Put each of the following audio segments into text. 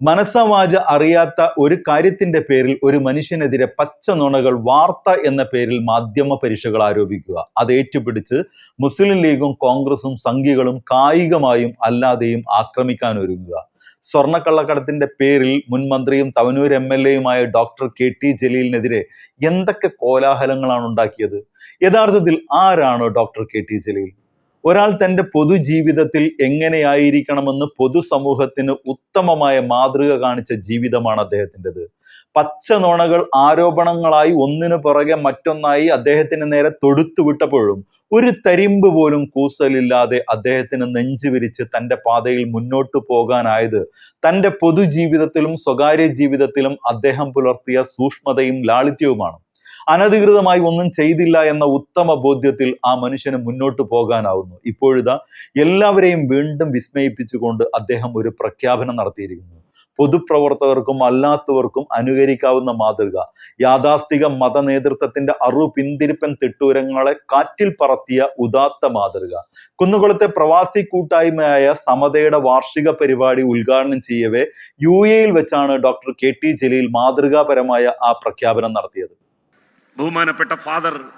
മനസ്സവാച അറിയാത്ത ഒരു കാര്യത്തിന്റെ പേരിൽ ഒരു മനുഷ്യനെതിരെ പച്ച നുണകൾ വാർത്ത എന്ന പേരിൽ മാധ്യമ പരീക്ഷകൾ ആരോപിക്കുക. അത് ഏറ്റുപിടിച്ച് മുസ്ലിം ലീഗും കോൺഗ്രസും സംഘികളും കായികമായും അല്ലാതെയും ആക്രമിക്കാൻ ഒരുങ്ങുക. സ്വർണക്കള്ളക്കടത്തിന്റെ പേരിൽ മുൻ മന്ത്രിയും തവനൂർ എം എൽ എയുമായ ഡോക്ടർ കെ ടി ജലീലിനെതിരെ എന്തൊക്കെ കോലാഹലങ്ങളാണ് ഉണ്ടാക്കിയത്? യഥാർത്ഥത്തിൽ ആരാണ് ഡോക്ടർ കെ ടി ജലീൽ? ഒരാൾ തന്റെ പൊതുജീവിതത്തിൽ എങ്ങനെയായിരിക്കണമെന്ന് പൊതുസമൂഹത്തിന് ഉത്തമമായ മാതൃക കാണിച്ച ജീവിതമാണ് അദ്ദേഹത്തിന്റെത്. പച്ച നുണകൾ ആരോപണങ്ങളായി ഒന്നിനു പുറകെ മറ്റൊന്നായി അദ്ദേഹത്തിന് നേരെ തൊടുത്തു വിട്ടപ്പോഴും ഒരു തരിമ്പ് പോലും കൂസലില്ലാതെ അദ്ദേഹത്തിന് നെഞ്ചു വിരിച്ച് തന്റെ പാതയിൽ മുന്നോട്ട് പോകാനായത് തന്റെ പൊതുജീവിതത്തിലും സ്വകാര്യ ജീവിതത്തിലും അദ്ദേഹം പുലർത്തിയ സൂക്ഷ്മതയും ലാളിത്യവുമാണ്. അനധികൃതമായി ഒന്നും ചെയ്തില്ല എന്ന ഉത്തമ ബോധ്യത്തിൽ ആ മനുഷ്യന് മുന്നോട്ട് പോകാനാവുന്നു. ഇപ്പോഴിതാ എല്ലാവരെയും വീണ്ടും വിസ്മയിപ്പിച്ചുകൊണ്ട് അദ്ദേഹം ഒരു പ്രഖ്യാപനം നടത്തിയിരിക്കുന്നു. പൊതുപ്രവർത്തകർക്കും അല്ലാത്തവർക്കും അനുകരിക്കാവുന്ന മാതൃക. യാഥാസ്ഥിക മത നേതൃത്വത്തിന്റെ അറു പിന്തിരിപ്പൻ തിട്ടൂരങ്ങളെ കാറ്റിൽ പറത്തിയ ഉദാത്ത മാതൃക. കുന്നുകുളത്തെ പ്രവാസി കൂട്ടായ്മയായ സമതയുടെ വാർഷിക പരിപാടി ഉദ്ഘാടനം ചെയ്യവേ യു എയിൽ വെച്ചാണ് ഡോക്ടർ കെ ടി ജലീൽ മാതൃകാപരമായ ആ പ്രഖ്യാപനം നടത്തിയത്. ബഹുമാനപ്പെട്ട ഫാദർ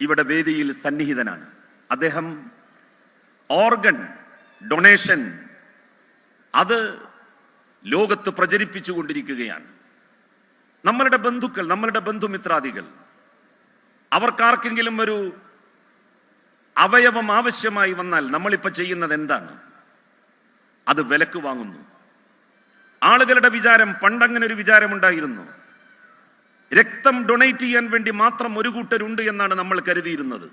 ഇവിടെ വേദിയിൽ സന്നിഹിതനാണ്. അദ്ദേഹം ഓർഗൻ ഡൊണേഷൻ അത് ലോകത്ത് പ്രചരിപ്പിച്ചു കൊണ്ടിരിക്കുകയാണ്. നമ്മളുടെ ബന്ധുക്കൾ നമ്മളുടെ ബന്ധുമിത്രാദികൾ അവർക്കാർക്കെങ്കിലും ഒരു അവയവം ആവശ്യമായി വന്നാൽ നമ്മളിപ്പോൾ ചെയ്യുന്നത് എന്താണ്? അത് വിലക്ക് വാങ്ങുന്നു. ആളുകളുടെ വിചാരം പണ്ടങ്ങനെ ഒരു വിചാരമുണ്ടായിരുന്നു. രക്തം ഡൊണേറ്റ് ചെയ്യാൻ വേണ്ടി മാത്രം ഒരു കൂട്ടരുണ്ട് എന്നാണ് നമ്മൾ കരുതിയിരുന്നത്.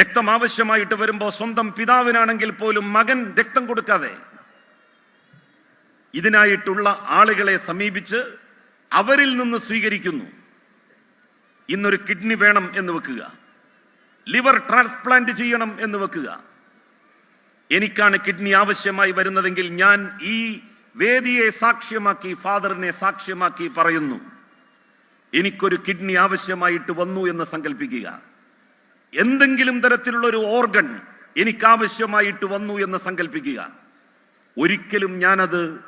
രക്തം ആവശ്യമായിട്ട് വരുമ്പോൾ സ്വന്തം പിതാവിനാണെങ്കിൽ പോലും മകൻ രക്തം കൊടുക്കാതെ ഇതിനായിട്ടുള്ള ആളുകളെ സമീപിച്ച് അവരിൽ നിന്ന് സ്വീകരിക്കുന്നു. ഇന്നൊരു കിഡ്നി വേണം എന്ന് വെക്കുക. ലിവർ ട്രാൻസ്പ്ലാന്റ് ചെയ്യണം എന്ന് വെക്കുക. എനിക്കാണ് കിഡ്നി ആവശ്യമായി വരുന്നതെങ്കിൽ ഞാൻ ഈ വേദിയെ സാക്ഷ്യമാക്കി ഫാദറിനെ സാക്ഷ്യമാക്കി പറയുന്നു. എനിക്കൊരു കിഡ്നി ആവശ്യമായിട്ട് വന്നു എന്ന് സങ്കല്പിക്കുക എന്തെങ്കിലും തരത്തിലുള്ള ഒരു ഓർഗൺ എനിക്ക് ആവശ്യമായിട്ട് വന്നു എന്ന് സങ്കല്പിക്കുക ഒരിക്കലും ഞാനത്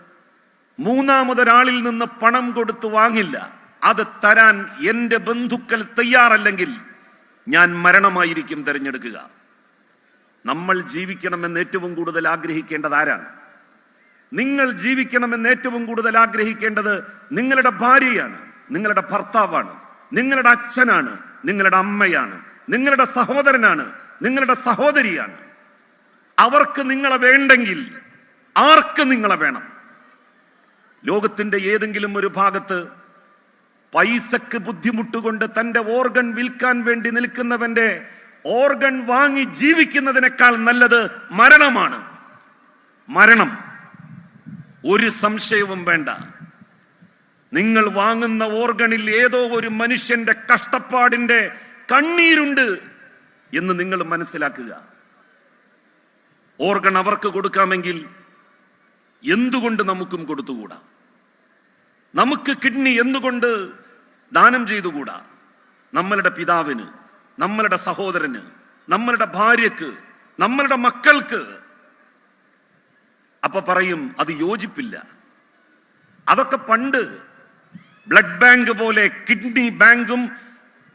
മൂന്നാമതൊരാളിൽ നിന്ന് പണം കൊടുത്തു വാങ്ങില്ല. അത് തരാൻ എന്റെ ബന്ധുക്കൾ തയ്യാറല്ലെങ്കിൽ ഞാൻ മരണമായിരിക്കും തിരഞ്ഞെടുക്കുക. നമ്മൾ ജീവിക്കണമെന്ന് ഏറ്റവും കൂടുതൽ ആഗ്രഹിക്കേണ്ടത് ആരാണ്? നിങ്ങൾ ജീവിക്കണമെന്ന് ഏറ്റവും കൂടുതൽ ആഗ്രഹിക്കേണ്ടത് നിങ്ങളുടെ ഭാര്യയാണ്. നിങ്ങളുടെ ഭർത്താവാണ് നിങ്ങളുടെ അച്ഛനാണ് നിങ്ങളുടെ അമ്മയാണ് നിങ്ങളുടെ സഹോദരനാണ് നിങ്ങളുടെ സഹോദരിയാണ്. അവർക്ക് നിങ്ങളെ വേണ്ടെങ്കിൽ ആർക്ക് നിങ്ങളെ വേണം? ലോകത്തിന്റെ ഏതെങ്കിലും ഒരു ഭാഗത്ത് പൈസക്ക് ബുദ്ധിമുട്ടുകൊണ്ട് തന്റെ ഓർഗൻ വിൽക്കാൻ വേണ്ടി നിൽക്കുന്നവന്റെ ഓർഗൻ വാങ്ങി ജീവിക്കുന്നതിനേക്കാൾ നല്ലത് മരണമാണ്. മരണം. ഒരു സംശയവും വേണ്ട. നിങ്ങൾ വാങ്ങുന്ന ഓർഗണിൽ ഏതോ ഒരു മനുഷ്യന്റെ കഷ്ടപ്പാടിന്റെ കണ്ണീരുണ്ട് എന്ന് നിങ്ങൾ മനസ്സിലാക്കുക. ഓർഗൺ അവർക്ക് കൊടുക്കാമെങ്കിൽ എന്തുകൊണ്ട് നമുക്കും കൊടുത്തുകൂടാ? നമുക്ക് കിഡ്നി എന്തുകൊണ്ട് ദാനം ചെയ്തുകൂടാ? നമ്മളുടെ പിതാവിന് നമ്മളുടെ സഹോദരന് നമ്മളുടെ ഭാര്യക്ക് നമ്മളുടെ മക്കൾക്ക്. അപ്പൊ പറയും അത് യോജിപ്പില്ല. അതൊക്കെ പണ്ട് ബ്ലഡ് ബാങ്ക് പോലെ കിഡ്നി ബാങ്കും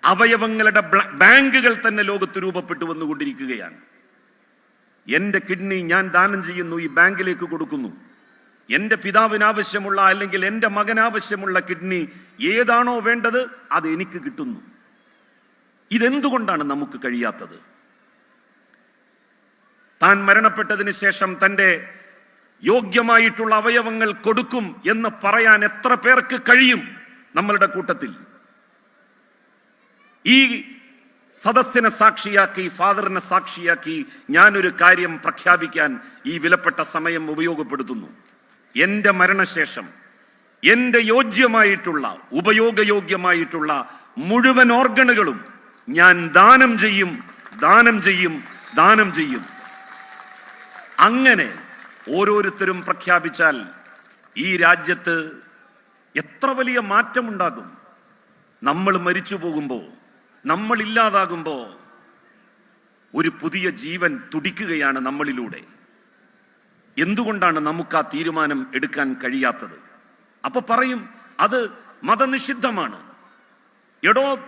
അവയവങ്ങളുടെ ബാങ്കുകൾ തന്നെ ലോകത്ത് രൂപപ്പെട്ടു വന്നുകൊണ്ടിരിക്കുകയാണ്. എന്റെ കിഡ്നി ഞാൻ ദാനം ചെയ്യുന്നു ഈ ബാങ്കിലേക്ക് കൊടുക്കുന്നു. എന്റെ പിതാവിന് ആവശ്യമുള്ള അല്ലെങ്കിൽ എന്റെ മകന് ആവശ്യമുള്ള കിഡ്നി ഏതാണോ വേണ്ടത് അത് എനിക്ക് കിട്ടുന്നു. ഇതെന്തുകൊണ്ടാണ് നമുക്ക് കഴിയാത്തത്? താൻ മരണപ്പെട്ടതിന് ശേഷം തന്റെ യോഗ്യമായിട്ടുള്ള അവയവങ്ങൾ കൊടുക്കും എന്ന് പറയാൻ എത്ര പേർക്ക് കഴിയും നമ്മളുടെ കൂട്ടത്തിൽ? ഈ സദസ്സിനെ സാക്ഷിയാക്കി ഫാദറിനെ സാക്ഷിയാക്കി ഞാനൊരു കാര്യം പ്രഖ്യാപിക്കാൻ ഈ വിലപ്പെട്ട സമയം ഉപയോഗപ്പെടുത്തുന്നു. എന്റെ മരണശേഷം എന്റെ യോജ്യമായിട്ടുള്ള ഉപയോഗയോഗ്യമായിട്ടുള്ള മുഴുവൻ ഓർഗണുകളും ഞാൻ ദാനം ചെയ്യും ദാനം ചെയ്യും ദാനം ചെയ്യും. അങ്ങനെ ഓരോരുത്തരും പ്രഖ്യാപിച്ചാൽ ഈ രാജ്യത്ത് എത്ര വലിയ മാറ്റമുണ്ടാകും. നമ്മൾ മരിച്ചു പോകുമ്പോൾ നമ്മൾ ഇല്ലാതാകുമ്പോൾ ഒരു പുതിയ ജീവൻ തുടിക്കുകയാണ് നമ്മളിലൂടെ. എന്തുകൊണ്ടാണ് നമുക്ക് ആ തീരുമാനം എടുക്കാൻ കഴിയാത്തത്? അപ്പൊ പറയും അത് മതനിഷിദ്ധമാണ്. എടോ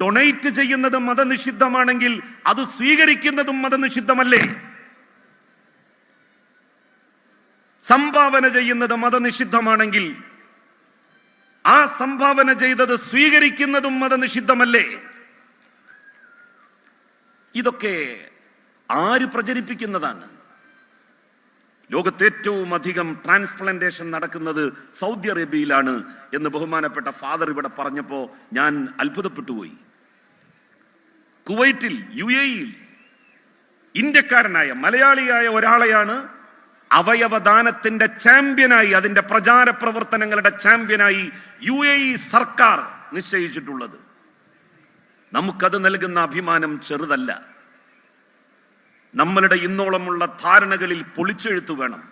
ഡൊണേറ്റ് ചെയ്യുന്നത് മതനിഷിദ്ധമാണെങ്കിൽ അത് സ്വീകരിക്കുന്നതും മതനിഷിദ്ധമല്ലേ? സംഭാവന ചെയ്യുന്നത് മതനിഷിദ്ധമാണെങ്കിൽ ആ സംഭാവന ചെയ്തത് സ്വീകരിക്കുന്നതും മതനിഷിദ്ധമല്ലേ? ഇതൊക്കെ ആര് പ്രചരിപ്പിക്കുന്നതാണ്? ലോകത്ത് ഏറ്റവും അധികം ട്രാൻസ്പ്ലാന്റേഷൻ നടക്കുന്നത് സൗദി അറേബ്യയിലാണ് എന്ന് ബഹുമാനപ്പെട്ട ഫാദർ ഇവിടെ പറഞ്ഞപ്പോ ഞാൻ അത്ഭുതപ്പെട്ടുപോയി. കുവൈറ്റിൽ യു എയിൽ ഇന്ത്യക്കാരനായ മലയാളിയായ ഒരാളെയാണ് അവയവദാനത്തിന്റെ ചാമ്പ്യനായി അതിന്റെ പ്രചാര പ്രവർത്തനങ്ങളുടെ ചാമ്പ്യനായി യു എ ഇ സർക്കാർ നിശ്ചയിച്ചിട്ടുള്ളത്. നമുക്കത് നൽകുന്ന അഭിമാനം ചെറുതല്ല. നമ്മളുടെ ഇന്നോളമുള്ള ധാരണകളിൽ പൊളിച്ചെഴുത്തു വേണം.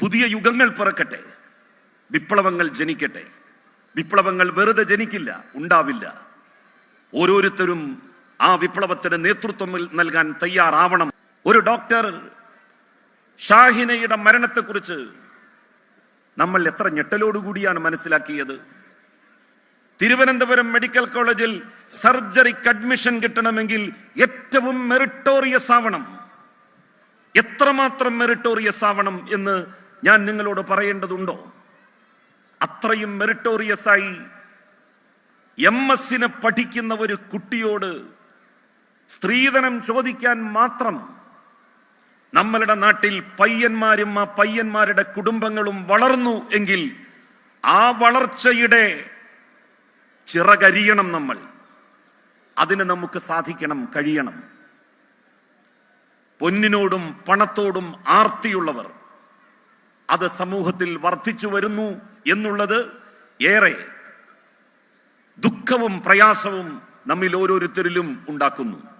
പുതിയ യുഗങ്ങൾ പിറക്കട്ടെ. വിപ്ലവങ്ങൾ ജനിക്കട്ടെ. വിപ്ലവങ്ങൾ വെറുതെ ജനിക്കില്ല ഉണ്ടാവില്ല. ഓരോരുത്തരും ആ വിപ്ലവത്തിന് നേതൃത്വം നൽകാൻ തയ്യാറാവണം. ഒരു ഡോക്ടർ ഷാഹിനയുടെ മരണത്തെക്കുറിച്ച് നമ്മൾ എത്ര ഞെട്ടലോടുകൂടിയാണ് മനസ്സിലാക്കിയത്. തിരുവനന്തപുരം മെഡിക്കൽ കോളേജിൽ സർജറിക്ക് അഡ്മിഷൻ കിട്ടണമെങ്കിൽ ഏറ്റവും മെറിട്ടോറിയസ് ആവണം. എത്രമാത്രം മെറിട്ടോറിയസ് ആവണം എന്ന് ഞാൻ നിങ്ങളോട് പറയേണ്ടതുണ്ടോ? അത്രയും മെറിട്ടോറിയസ് ആയി എം എസിന് പഠിക്കുന്ന ഒരു കുട്ടിയോട് സ്ത്രീധനം ചോദിക്കാൻ മാത്രം നമ്മളുടെ നാട്ടിൽ പയ്യന്മാരും ആ പയ്യന്മാരുടെ കുടുംബങ്ങളും വളർന്നു എങ്കിൽ ആ വളർച്ചയുടെ ചിറകരിയണം നമ്മൾ. അതിന് നമുക്ക് സാധിക്കണം കഴിയണം. പൊന്നിനോടും പണത്തോടും ആർത്തിയുള്ളവർ അത് സമൂഹത്തിൽ വർദ്ധിച്ചു വരുന്നു എന്നുള്ളത് ഏറെ ദുഃഖവും പ്രയാസവും നമ്മിൽ ഓരോരുത്തരിലും ഉണ്ടാക്കുന്നു.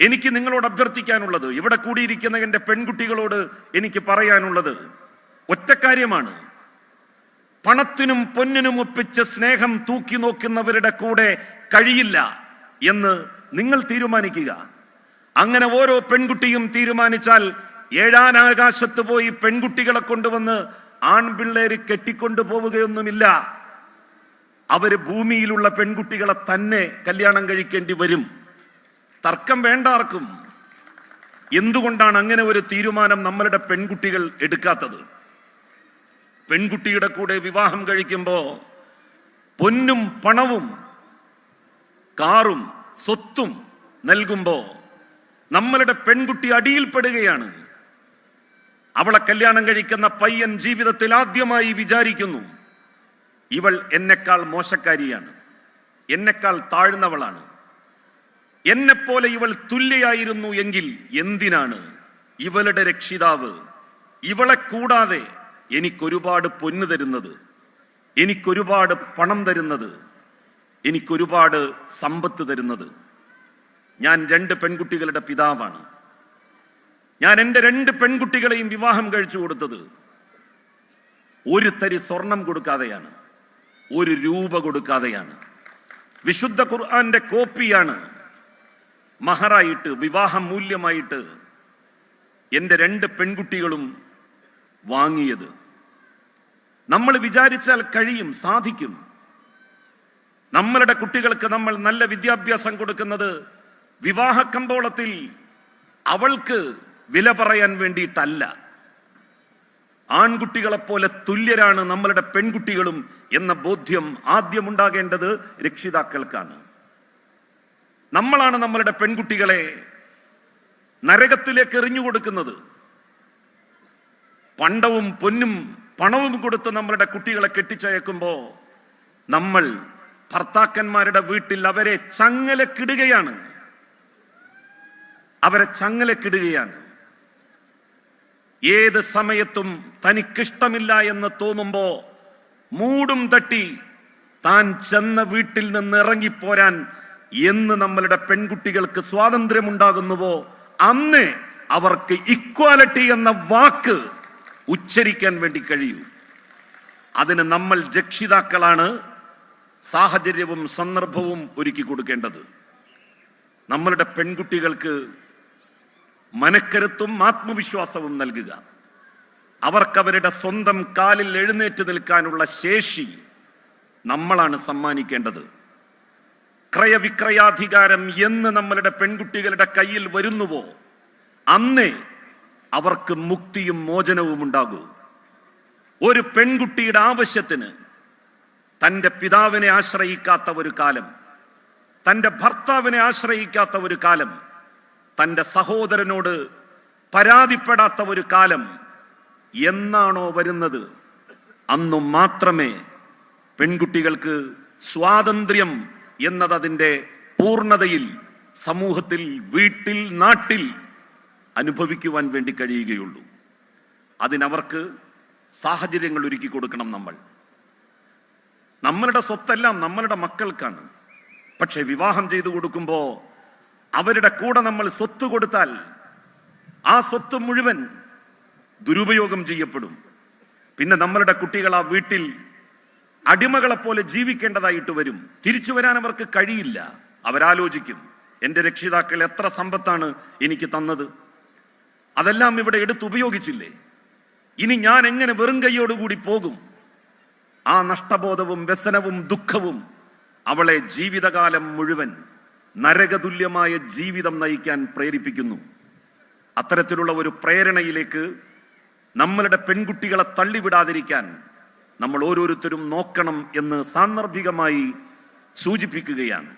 എനിക്ക് നിങ്ങളോട് അഭ്യർത്ഥിക്കാനുള്ളത് ഇവിടെ കൂടിയിരിക്കുന്ന എന്റെ പെൺകുട്ടികളോട് എനിക്ക് പറയാനുള്ളത് ഒറ്റക്കാര്യമാണ്. പണത്തിനും പൊന്നിനും ഒപ്പിച്ച് സ്നേഹം തൂക്കി നോക്കുന്നവരുടെ കൂടെ കഴിയില്ല എന്ന് നിങ്ങൾ തീരുമാനിക്കുക. അങ്ങനെ ഓരോ പെൺകുട്ടിയും തീരുമാനിച്ചാൽ ഏഴാനാകാശത്ത് പോയി പെൺകുട്ടികളെ കൊണ്ടുവന്ന് ആൺപിള്ളേര് കെട്ടിക്കൊണ്ടു പോവുകയൊന്നുമില്ല. അവർ ഭൂമിയിലുള്ള പെൺകുട്ടികളെ തന്നെ കല്യാണം കഴിക്കേണ്ടി വരും. തർക്കം വേണ്ട ആർക്കും. എന്തുകൊണ്ടാണ് അങ്ങനെ ഒരു തീരുമാനം നമ്മളുടെ പെൺകുട്ടികൾ എടുക്കാത്തത്? പെൺകുട്ടിയുടെ കൂടെ വിവാഹം കഴിക്കുമ്പോൾ പൊന്നും പണവും കാറും സ്വത്തും നൽകുമ്പോൾ നമ്മളുടെ പെൺകുട്ടി അടിയിൽപ്പെടുകയാണ്. അവളെ കല്യാണം കഴിക്കുന്ന പയ്യൻ ജീവിതത്തിൽ ആദ്യമായി വിചാരിക്കുന്നു. ഇവൾ എന്നെക്കാൾ മോശക്കാരിയാണ്. എന്നെക്കാൾ താഴ്ന്നവളാണ്. എന്നെപ്പോലെ ഇവൾ തുല്യയായിരുന്നു എങ്കിൽ എന്തിനാണ്? ഇവളുടെ രക്ഷിതാവ് ഇവളെ കൂടാതെ എനിക്കൊരുപാട് പൊന്നു തരുന്നത് എനിക്കൊരുപാട് പണം തരുന്നത് എനിക്കൊരുപാട് സമ്പത്ത് തരുന്നത്. ഞാൻ രണ്ട് പെൺകുട്ടികളുടെ പിതാവാണ്. ഞാൻ എന്റെ രണ്ട് പെൺകുട്ടികളെയും വിവാഹം കഴിച്ചു കൊടുത്തത് ഒരു തരി സ്വർണം കൊടുക്കാതെയാണ് ഒരു രൂപ കൊടുക്കാതെയാണ്. വിശുദ്ധ ഖുർആന്റെ കോപ്പിയാണ് മഹറായിട്ട് വിവാഹ മൂല്യമായിട്ട് എന്റെ രണ്ട് പെൺകുട്ടികളും വാങ്ങിയത്. നമ്മൾ വിചാരിച്ചാൽ കഴിയും സാധിക്കും. നമ്മളുടെ കുട്ടികൾക്ക് നമ്മൾ നല്ല വിദ്യാഭ്യാസം കൊടുക്കുന്നത് വിവാഹ കമ്പോളത്തിൽ അവൾക്ക് വില പറയാൻ വേണ്ടിയിട്ടല്ല. ആൺകുട്ടികളെപ്പോലെ തുല്യരാണ് നമ്മളുടെ പെൺകുട്ടികളും എന്ന ബോധ്യം ആദ്യമുണ്ടാകേണ്ടത് രക്ഷിതാക്കൾക്കാണ്. നമ്മളാണ് നമ്മളുടെ പെൺകുട്ടികളെ നരകത്തിലേക്ക് എറിഞ്ഞു കൊടുക്കുന്നത്. പണ്ടവും പൊന്നും പണവും കൊടുത്ത് നമ്മളുടെ കുട്ടികളെ കെട്ടിച്ചയക്കുമ്പോ നമ്മൾ ഭർത്താക്കന്മാരുടെ വീട്ടിൽ അവരെ ചങ്ങലക്കിടുകയാണ്. അവരെ ചങ്ങലക്കിടുകയാണ്. ഏത് സമയത്തും തനിക്കിഷ്ടമില്ല എന്ന് തോന്നുമ്പോ മൂടും തട്ടി താൻ ചെന്ന വീട്ടിൽ നിന്ന് ഇറങ്ങിപ്പോരാൻ എന്ന് നമ്മളുടെ പെൺകുട്ടികൾക്ക് സ്വാതന്ത്ര്യമുണ്ടാകുന്നുവോ അന്ന് അവർക്ക് ഇക്വാലിറ്റി എന്ന വാക്ക് ഉച്ചരിക്കാൻ വേണ്ടി കഴിയൂ. അതിന് നമ്മൾ രക്ഷിതാക്കളാണ് സാഹചര്യവും സന്ദർഭവും ഒരുക്കി കൊടുക്കേണ്ടത്. നമ്മളുടെ പെൺകുട്ടികൾക്ക് മനക്കരുത്തും ആത്മവിശ്വാസവും നൽകുക. അവർക്കവരുടെ സ്വന്തം കാലിൽ എഴുന്നേറ്റ് നിൽക്കാനുള്ള ശേഷി നമ്മളാണ് സമ്മാനിക്കേണ്ടത്. ക്രയവിക്രയാധികാരം എന്ന് നമ്മളുടെ പെൺകുട്ടികളുടെ കയ്യിൽ വരുന്നുവോ അന്നേ അവർക്ക് മുക്തിയും മോചനവും ഉണ്ടാകൂ. ഒരു പെൺകുട്ടിയുടെ ആവശ്യത്തിന് തന്റെ പിതാവിനെ ആശ്രയിക്കാത്ത ഒരു കാലം തന്റെ ഭർത്താവിനെ ആശ്രയിക്കാത്ത ഒരു കാലം തന്റെ സഹോദരനോട് പരാതിപ്പെടാത്ത ഒരു കാലം എന്നാണോ വരുന്നത്? അന്നു മാത്രമേ പെൺകുട്ടികൾക്ക് സ്വാതന്ത്ര്യം എന്നത് അതിന്റെ പൂർണതയിൽ സമൂഹത്തിൽ വീട്ടിൽ നാട്ടിൽ അനുഭവിക്കുവാൻ വേണ്ടി കഴിയുകയുള്ളൂ. അതിനവർക്ക് സാഹചര്യങ്ങൾ ഒരുക്കി കൊടുക്കണം നമ്മൾ. നമ്മളുടെ സ്വത്തെല്ലാം നമ്മളുടെ മക്കൾക്കാണ്. പക്ഷെ വിവാഹം ചെയ്തു കൊടുക്കുമ്പോൾ അവരുടെ കൂടെ നമ്മൾ സ്വത്ത് കൊടുത്താൽ ആ സ്വത്ത് മുഴുവൻ ദുരുപയോഗം ചെയ്യപ്പെടും. പിന്നെ നമ്മളുടെ കുട്ടികൾ ആ വീട്ടിൽ അടിമകളെ പോലെ ജീവിക്കേണ്ടതായിട്ട് വരും. തിരിച്ചു വരാൻ അവർക്ക് കഴിയില്ല. അവരാലോചിക്കും എന്റെ രക്ഷിതാക്കൾ എത്ര സമ്പത്താണ് എനിക്ക് തന്നത്? അതെല്ലാം ഇവിടെ എടുത്ത് ഉപയോഗിച്ചില്ലേ? ഇനി ഞാൻ എങ്ങനെ വെറും കൈയോടുകൂടി പോകും? ആ നഷ്ടബോധവും വ്യസനവും ദുഃഖവും അവളെ ജീവിതകാലം മുഴുവൻ നരകതുല്യമായ ജീവിതം നയിക്കാൻ പ്രേരിപ്പിക്കുന്നു. അത്തരത്തിലുള്ള ഒരു പ്രേരണയിലേക്ക് നമ്മളുടെ പെൺകുട്ടികളെ തള്ളിവിടാതിരിക്കാൻ നമ്മൾ ഓരോരുത്തരും നോക്കണം എന്ന് സാന്ദർഭികമായി സൂചിപ്പിക്കുകയാണ്.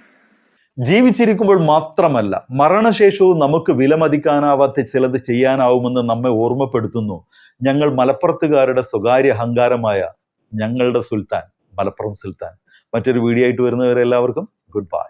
ജീവിച്ചിരിക്കുമ്പോൾ മാത്രമല്ല മരണശേഷവും നമുക്ക് വിലമതിക്കാനാവാത്ത ചിലത് ചെയ്യാനാവുമെന്ന് നമ്മെ ഓർമ്മപ്പെടുത്തുന്നു. ഞങ്ങൾ മലപ്പുറത്തുകാരുടെ സ്വകാര്യ അഹങ്കാരമായ ഞങ്ങളുടെ സുൽത്താൻ മലപ്പുറം സുൽത്താൻ. മറ്റൊരു വീഡിയോ ആയിട്ട് വരുന്നവരെല്ലാവർക്കും ഗുഡ് ബൈ